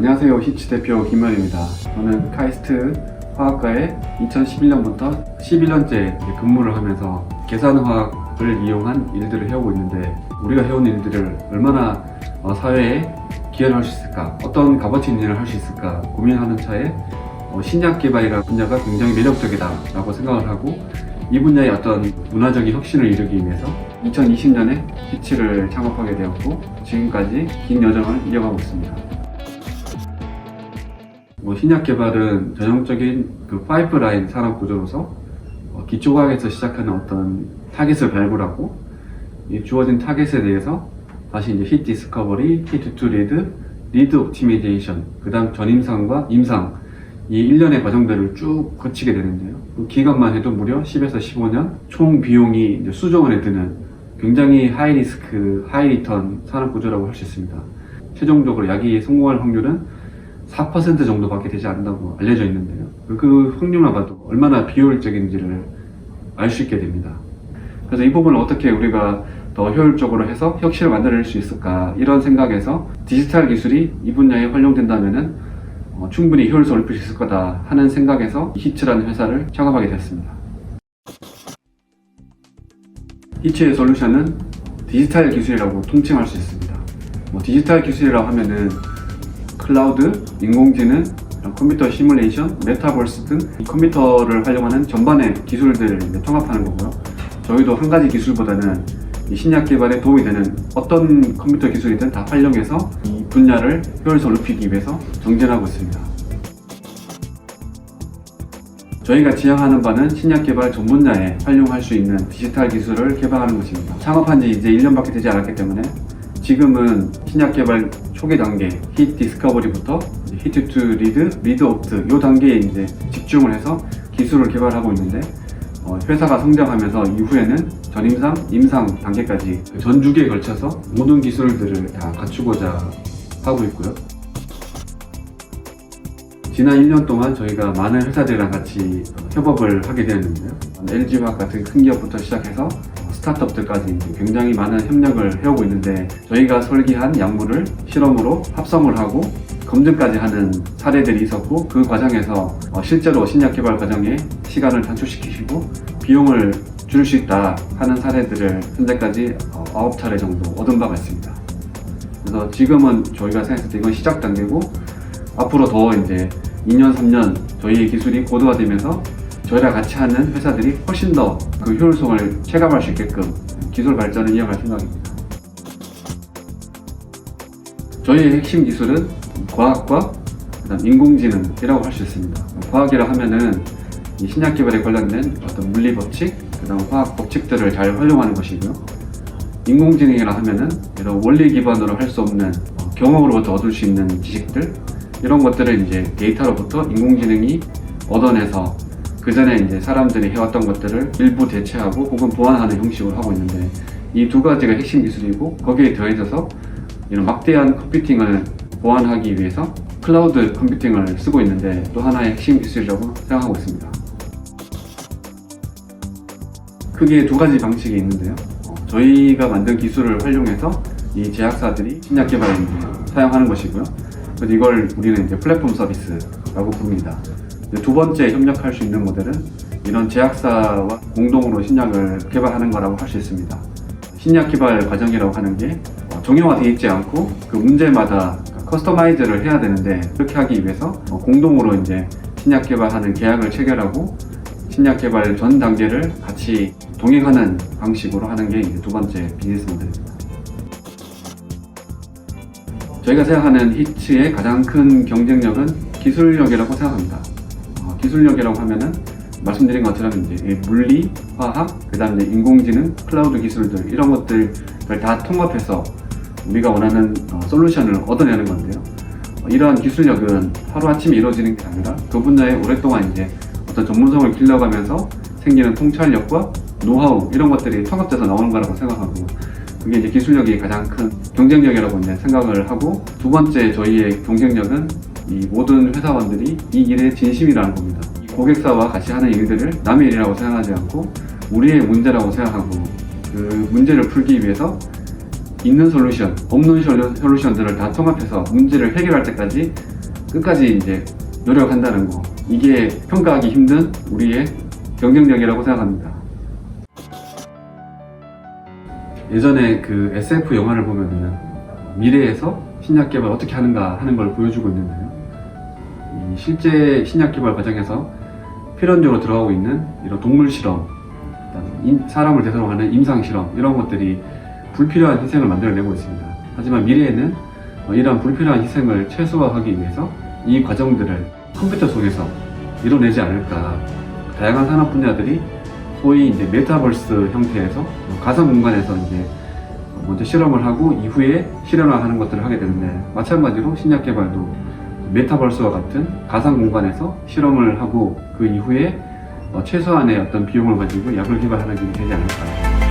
안녕하세요. 히치 대표 김만입니다. 저는 카이스트 화학과에 2011년부터 11년째 근무를 하면서 계산화학을 이용한 일들을 해오고 있는데 우리가 해온 일들을 얼마나 어, 사회에 기여를 할수 있을까, 어떤 값어치 있는 일을 할 수 있을까 고민하는 차에 어, 신약 개발이라는 분야가 굉장히 매력적이다 라고 생각을 하고 이 분야의 어떤 문화적인 혁신을 이루기 위해서 2020년에 히치를 창업하게 되었고 지금까지 긴 여정을 이어가고 있습니다. 뭐 신약 개발은 전형적인 그 파이프라인 산업 구조로서 어, 기초과학에서 시작하는 어떤 타겟을 발굴하고 이 주어진 타겟에 대해서 다시 이제 히트 디스커버리, 히트 투 리드, 리드 옵티미제이션, 그 다음 전임상과 임상 이 일련의 과정들을 쭉 거치게 되는데요. 그 기간만 해도 무려 10에서 15년, 총 비용이 수조 원에 드는 굉장히 하이 리스크, 하이 리턴 산업 구조라고 할 수 있습니다. 최종적으로 약이 성공할 확률은 4% 정도밖에 되지 않는다고 알려져 있는데요. 그 확률만 봐도 얼마나 비효율적인지를 알 수 있게 됩니다. 그래서 이 부분을 어떻게 우리가 더 효율적으로 해서 혁신을 만들어낼 수 있을까 이런 생각에서 디지털 기술이 이 분야에 활용된다면은 어, 충분히 효율성을 높일 수 있을 거다 하는 생각에서 히츠라는 회사를 창업하게 됐습니다. 히츠의 솔루션은 디지털 기술이라고 통칭할 수 있습니다. 뭐 디지털 기술이라고 하면은 클라우드, 인공지능, 컴퓨터 시뮬레이션, 메타버스 등이 컴퓨터를 활용하는 전반의 기술들을 통합하는 거고요. 저희도 한 가지 기술보다는 이 신약 개발에 도움이 되는 어떤 컴퓨터 기술이든 다 활용해서 이 분야를 효율성을 높이기 위해서 정진하고 있습니다. 저희가 지향하는 바는 신약 개발 전 분야에 활용할 수 있는 디지털 기술을 개발하는 것입니다. 창업한 지 이제 1년밖에 되지 않았기 때문에 지금은 신약 개발 초기 단계, 히트 디스커버리부터 히트 투 리드, 리드 옵트 이 단계에 이제 집중을 해서 기술을 개발하고 있는데 어, 회사가 성장하면서 이후에는 전임상, 임상 단계까지 전 주기에 걸쳐서 모든 기술들을 다 갖추고자 하고 있고요. 지난 1년 동안 저희가 많은 회사들이랑 같이 협업을 하게 되었는데요. LG화학 같은 큰 기업부터 시작해서 스타트업들까지 굉장히 많은 협력을 해오고 있는데 저희가 설계한 약물을 실험으로 합성을 하고 검증까지 하는 사례들이 있었고 그 과정에서 어, 실제로 신약 개발 과정에 시간을 단축시키시고 비용을 줄일 수 있다 하는 사례들을 현재까지 어, 9차례 정도 얻은 바가 있습니다. 그래서 지금은 저희가 생각했을 때 이건 시작 단계고 앞으로 더 이제 2년, 3년 저희의 기술이 고도화되면서 저희랑 같이 하는 회사들이 훨씬 더 그 효율성을 체감할 수 있게끔 기술 발전을 이어갈 생각입니다. 저희의 핵심 기술은 과학과 인공지능이라고 할 수 있습니다. 과학이라 하면은 이 신약 개발에 관련된 어떤 물리 법칙, 그다음 화학 법칙들을 잘 활용하는 것이고요. 인공지능이라 하면은 이런 원리 기반으로 할 수 없는 어, 경험으로부터 얻을 수 있는 지식들 이런 것들을 이제 데이터로부터 인공지능이 얻어내서 그 전에 이제 사람들이 해왔던 것들을 일부 대체하고 혹은 보완하는 형식으로 하고 있는데 이 두 가지가 핵심 기술이고 거기에 더해져서 이런 막대한 컴퓨팅을 보완하기 위해서 클라우드 컴퓨팅을 쓰고 있는데 또 하나의 핵심 기술이라고 생각하고 있습니다. 크게 두 가지 방식이 있는데요. 어, 저희가 만든 기술을 활용해서 이 제약사들이 신약 개발에 사용하는 것이고요. 그래서 이걸 우리는 이제 플랫폼 서비스라고 부릅니다. 두 번째 협력할 수 있는 모델은 이런 제약사와 공동으로 신약을 개발하는 거라고 할 수 있습니다. 신약 개발 과정이라고 하는 게 어, 정형화되어 있지 않고 그 문제마다 커스터마이즈를 해야 되는데 그렇게 하기 위해서 어, 공동으로 이제 신약 개발하는 계약을 체결하고 신약 개발 전 단계를 같이 동행하는 방식으로 하는 게 두 번째 비즈니스 모델입니다. 저희가 생각하는 히츠의 가장 큰 경쟁력은 기술력이라고 생각합니다. 어, 기술력이라고 하면은 말씀드린 것처럼 이제 이 물리, 화학, 그다음에 인공지능, 클라우드 기술들 이런 것들을 다 통합해서 우리가 원하는 어, 솔루션을 얻어내는 건데요. 어, 이러한 기술력은 하루아침에 이루어지는 게 아니라 그 분야에 오랫동안 이제 어떤 전문성을 길러가면서 생기는 통찰력과 노하우 이런 것들이 통합돼서 나오는 거라고 생각하고 그게 이제 기술력이 가장 큰 경쟁력이라고 이제 생각을 하고 두 번째 저희의 경쟁력은 이 모든 회사원들이 이 일에 진심이라는 겁니다. 이 고객사와 같이 하는 일들을 남의 일이라고 생각하지 않고 우리의 문제라고 생각하고 그 문제를 풀기 위해서 있는 솔루션, 없는 솔루- 솔루션들을 다 통합해서 문제를 해결할 때까지 끝까지 이제 노력한다는 거 이게 평가하기 힘든 우리의 경쟁력이라고 생각합니다. 예전에 그 SF 영화를 보면은 미래에서 신약 개발 어떻게 하는가 하는 걸 보여주고 있는데요. 이 실제 신약 개발 과정에서 필연적으로 들어가고 있는 이런 동물 실험, 사람을 대상으로 하는 임상 실험 이런 것들이 불필요한 희생을 만들어내고 있습니다. 하지만 미래에는 어, 이러한 불필요한 희생을 최소화하기 위해서 이 과정들을 컴퓨터 속에서 이뤄내지 않을까. 다양한 산업 분야들이 소위 이제 메타버스 형태에서 어, 가상 공간에서 이제 먼저 실험을 하고 이후에 실현화하는 것들을 하게 되는데 마찬가지로 신약 개발도 메타버스와 같은 가상 공간에서 실험을 하고 그 이후에 어, 최소한의 어떤 비용을 가지고 약을 개발하는 게 되지 않을까